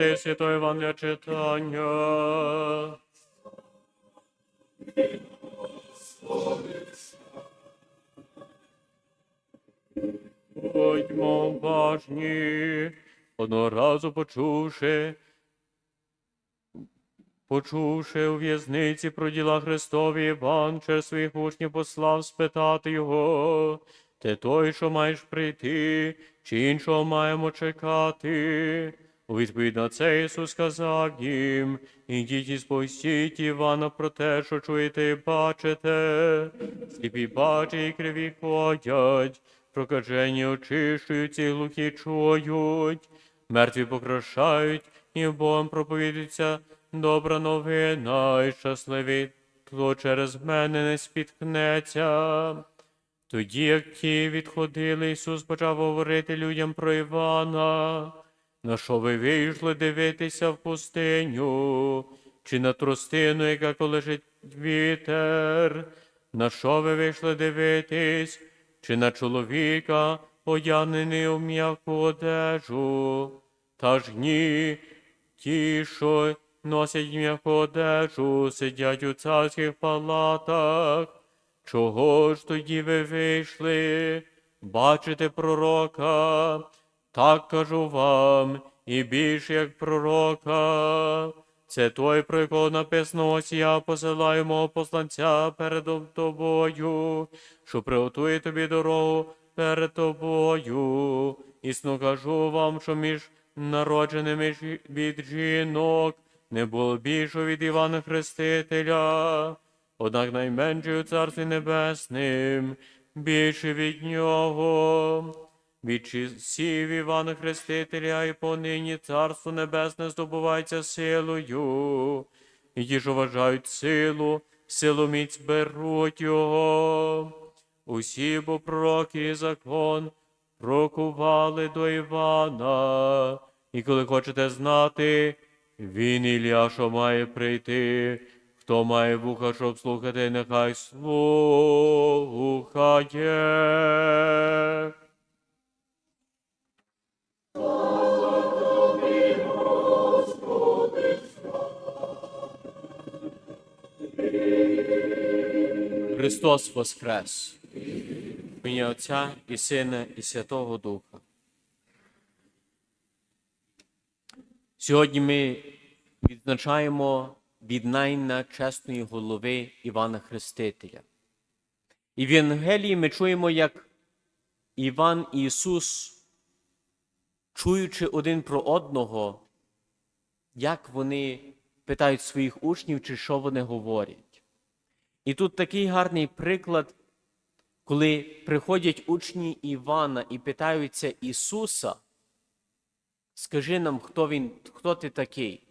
Святої Євангелія читання. Будьмо уважні, одного разу почувши, почувши у в'язниці про діла Христові, Іван через своїх учнів послав спитати його, ти той, що маєш прийти, чи іншого маємо чекати? У відповідь на це Ісус сказав їм, ідіть і сповістіть Івана про те, що чуєте і бачите. Сліпі бачать і криві ходять, прокажені очищуються, і глухі чують, мертві покращають, і Богом проповідується добра новина, і щасливі, хто через мене не спіткнеться. Тоді, як ті відходили, Ісус почав говорити людям про Івана. На що ви вийшли дивитися в пустиню, чи на тростину, яка колежить вітер? На що ви вийшли дивитись, чи на чоловіка, одягнений у м'яку одежу? Та ж ні, ті, що носять м'яку одежу, сидять у царських палатах. Чого ж тоді ви вийшли? Бачите пророка? Так кажу вам, і більше як пророка. Це той, про якого написано, ось я посилаю мого посланця перед тобою, що приготує тобі дорогу перед тобою. Існо кажу вам, що між народженими від жінок не було більшого від Івана Хрестителя. Однак найменший у Царстві Небесним, більше від нього. Від часів Івана Хрестителя і понині Царство Небесне здобувається силою, і ті, що вважають силу, силу міць беруть його. Усі бо пророки і закон прокували до Івана, і коли хочете знати, він Ілля, що має прийти, хто має вуха, щоб слухати, нехай слухає. Христос Воскрес! В Отця і Сина, і Святого Духа. Сьогодні ми відзначаємо віднайна чесної голови Івана Хрестителя. І в Євангелії ми чуємо, як Іван і Ісус, чуючи один про одного, як вони питають своїх учнів, чи що вони говорять. І тут такий гарний приклад, коли приходять учні Івана і питаються Ісуса, скажи нам, хто, він, хто ти такий?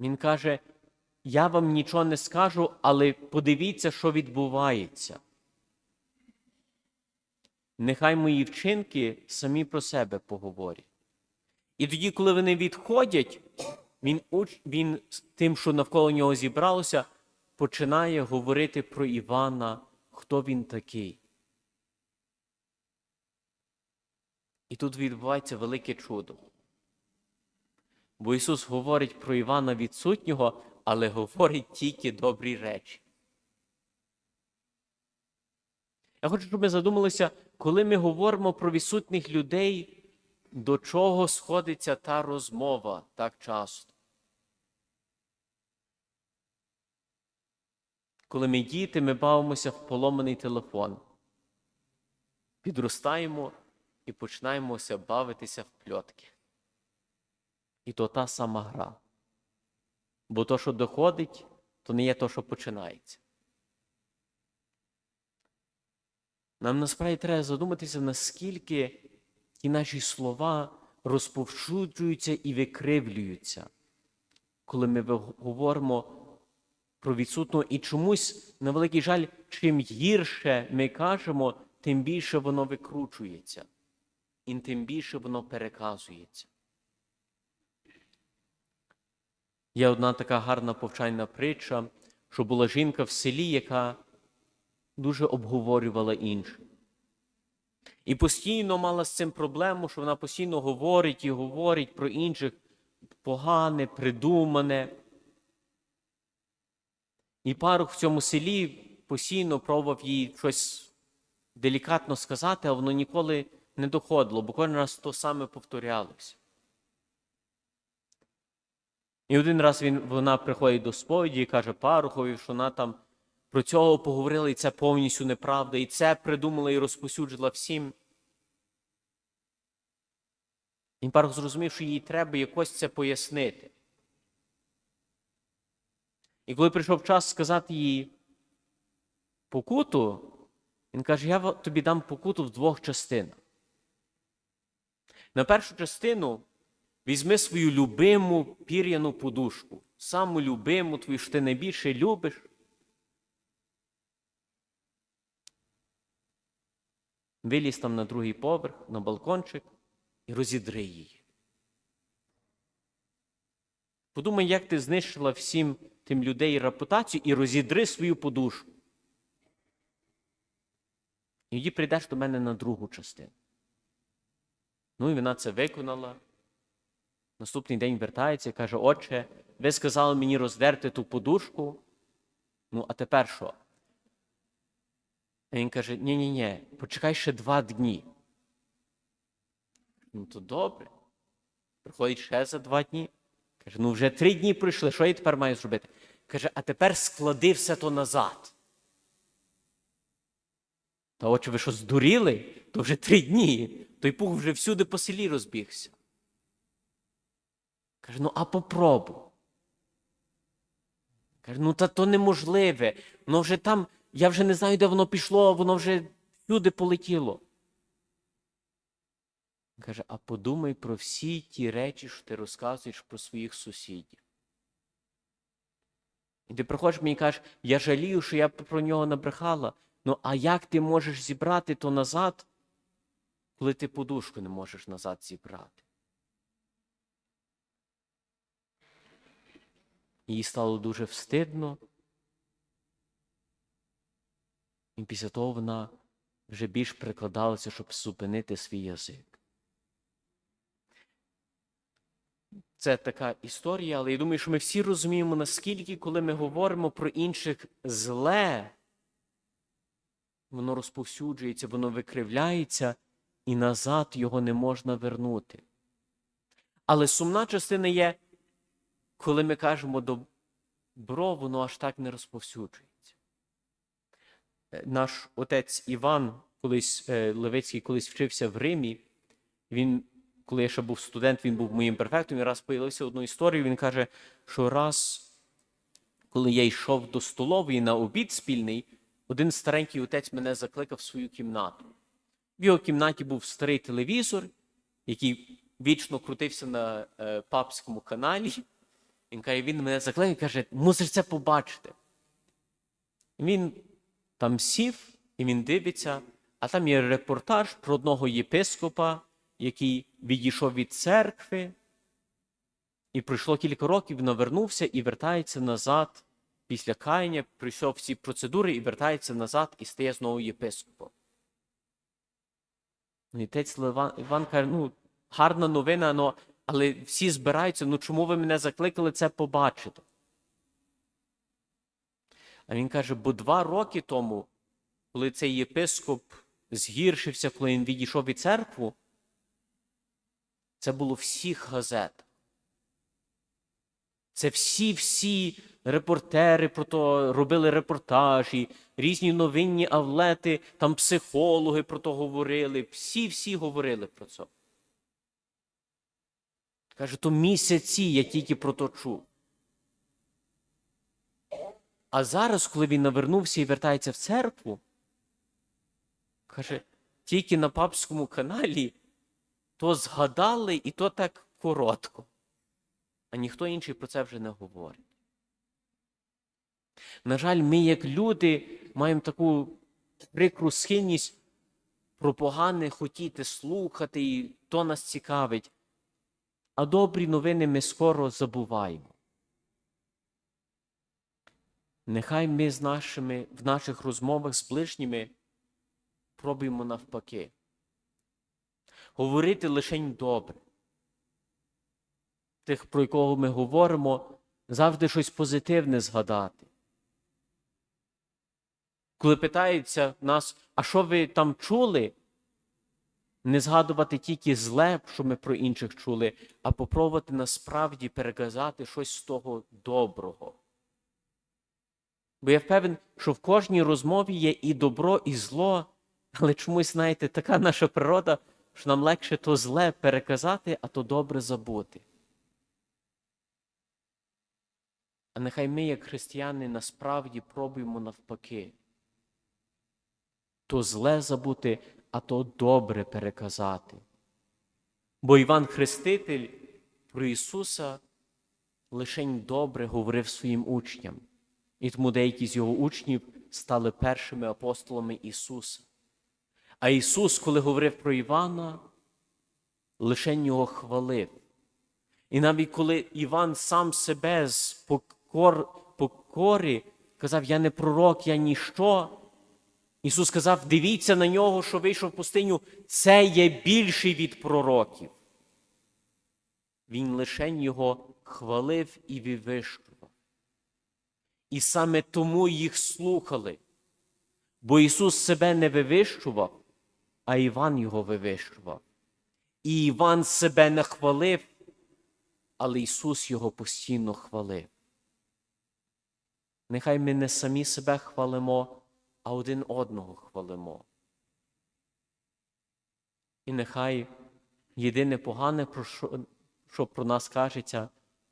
Він каже, я вам нічого не скажу, але подивіться, що відбувається. Нехай мої вчинки самі про себе поговорять. І тоді, коли вони відходять, він, уч- він тим, що навколо нього зібралося, починає говорити про Івана, хто він такий. І тут відбувається велике чудо. Бо Ісус говорить про Івана відсутнього, але говорить тільки добрі речі. Я хочу, щоб ми задумалися, коли ми говоримо про відсутніх людей, до чого сходиться та розмова так часто. Коли ми діти, ми бавимося в поломаний телефон. Підростаємо і починаємося бавитися в пльотки. І то та сама гра. Бо то, що доходить, то не є то, що починається. Нам насправді треба задуматися, наскільки ті наші слова розповсюджуються і викривлюються, коли ми говоримо про відсутного. І чомусь, на великий жаль, чим гірше ми кажемо, тим більше воно викручується, і тим більше воно переказується. Є одна така гарна повчальна притча, що була жінка в селі, яка дуже обговорювала інших. І постійно мала з цим проблему, що вона постійно говорить і говорить про інших погане, придумане. І парух в цьому селі постійно пробував їй щось делікатно сказати, а воно ніколи не доходило, бо кожен раз то саме повторялося. І один раз він, вона приходить до сповіді і каже парухові, що вона там про цього поговорила, і це повністю неправда, і це придумала і розпосюджила всім. І парух зрозумів, що їй треба якось це пояснити. І коли прийшов час сказати їй покуту, він каже: Я тобі дам покуту в двох частинах. На першу частину візьми свою любиму пір'яну подушку, саму любиму твою, що ти найбільше любиш. Виліз там на другий поверх, на балкончик і розідри її. Подумай, як ти знищила всім тим людей репутацію і розідри свою подушку. І тоді прийдеш до мене на другу частину. Ну і вона це виконала. Наступний день вертається і каже: Отче, ви сказали мені роздерти ту подушку. Ну, а тепер що? А він каже: ні-ні, ні почекай ще два дні. Ну, то добре. Приходить ще за два дні. Каже, ну вже три дні пройшли, що я тепер маю зробити? Каже, а тепер склади все то назад. Та отче, ви що здуріли? То вже три дні. Той пух вже всюди по селі розбігся. Каже, ну а попробуй. Каже, ну та то неможливе. Воно вже там, я вже не знаю, де воно пішло, воно вже всюди полетіло. Каже, а подумай про всі ті речі, що ти розказуєш про своїх сусідів. І ти приходиш мені і кажеш, я жалію, що я про нього набрехала. Ну, а як ти можеш зібрати то назад, коли ти подушку не можеш назад зібрати? Їй стало дуже встидно. І після того вона вже більш прикладалася, щоб зупинити свій язик. Це така історія, але я думаю, що ми всі розуміємо, наскільки, коли ми говоримо про інших зле, воно розповсюджується, воно викривляється, і назад його не можна вернути. Але сумна частина є, коли ми кажемо добро, воно аж так не розповсюджується. Наш отець Іван, колись е, Левицький, колись вчився в Римі, він коли я ще був студент, він був моїм префектом, і раз появилася одну історію. Він каже, що раз, коли я йшов до столової на обід спільний, один старенький отець мене закликав в свою кімнату. В його кімнаті був старий телевізор, який вічно крутився на е, папському каналі. Він каже, він мене закликав і каже, мусиш це побачити. Він там сів і він дивиться, а там є репортаж про одного єпископа який відійшов від церкви, і пройшло кілька років, він вернувся і вертається назад після каяння, пройшов всі процедури і вертається назад і стає знову єпископом. Ну, і отець Іван, Іван каже, ну, гарна новина, але всі збираються, ну чому ви мене закликали це побачити? А він каже, бо два роки тому, коли цей єпископ згіршився, коли він відійшов від церкви, це було всіх газет. Це всі-всі репортери про то робили репортажі, різні новинні авлети, там психологи про то говорили. Всі-всі говорили про це. Каже, то місяці я тільки про то чув. А зараз, коли він навернувся і вертається в церкву, каже, тільки на папському каналі то згадали, і то так коротко. А ніхто інший про це вже не говорить. На жаль, ми, як люди, маємо таку прикру схильність про погане хотіти слухати, і то нас цікавить. А добрі новини ми скоро забуваємо. Нехай ми з нашими, в наших розмовах з ближніми пробуємо навпаки говорити лише добре. Тих, про якого ми говоримо, завжди щось позитивне згадати. Коли питаються нас, а що ви там чули? Не згадувати тільки зле, що ми про інших чули, а попробувати насправді переказати щось з того доброго. Бо я впевнений, що в кожній розмові є і добро, і зло, але чомусь, знаєте, така наша природа, що нам легше то зле переказати, а то добре забути. А нехай ми, як християни, насправді пробуємо навпаки. То зле забути, а то добре переказати. Бо Іван Хреститель про Ісуса лишень добре говорив своїм учням. І тому деякі з його учнів стали першими апостолами Ісуса. А Ісус, коли говорив про Івана, лишень його хвалив. І навіть коли Іван сам себе з покор, покори казав, я не пророк, я ніщо. Ісус сказав, дивіться на нього, що вийшов в пустиню, це є більший від пророків. Він лишень його хвалив і вивищував. І саме тому їх слухали. Бо Ісус себе не вивищував, а Іван його вивищував. І Іван себе не хвалив, але Ісус його постійно хвалив. Нехай ми не самі себе хвалимо, а один одного хвалимо. І нехай єдине погане, про що, що про нас кажеться,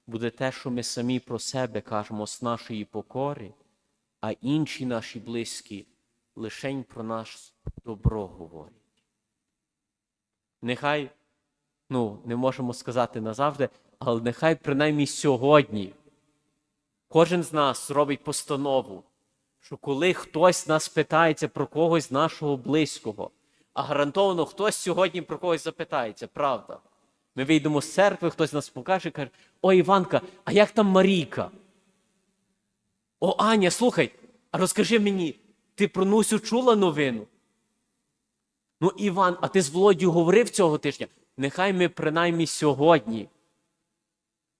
буде те, що ми самі про себе кажемо з нашої покори, а інші наші близькі лишень про нас добро говорять. Нехай, ну, не можемо сказати назавжди, але нехай принаймні сьогодні кожен з нас робить постанову, що коли хтось нас питається про когось нашого близького, а гарантовано хтось сьогодні про когось запитається, правда. Ми вийдемо з церкви, хтось нас покаже і каже: О, Іванка, а як там Марійка? О, Аня, слухай, а розкажи мені, ти про Нусю чула новину? Ну, Іван, а ти з Володю говорив цього тижня? Нехай ми принаймні сьогодні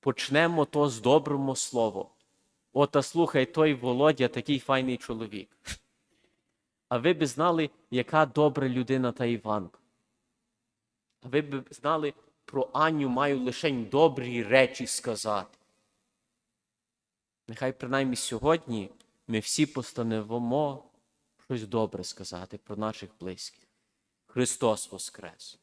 почнемо то з доброго слова. О, та слухай, той Володя такий файний чоловік. А ви б знали, яка добра людина та Іванка. А ви б знали, про Аню маю лише добрі речі сказати. Нехай принаймні сьогодні ми всі постановимо щось добре сказати про наших близьких. Христос Воскрес!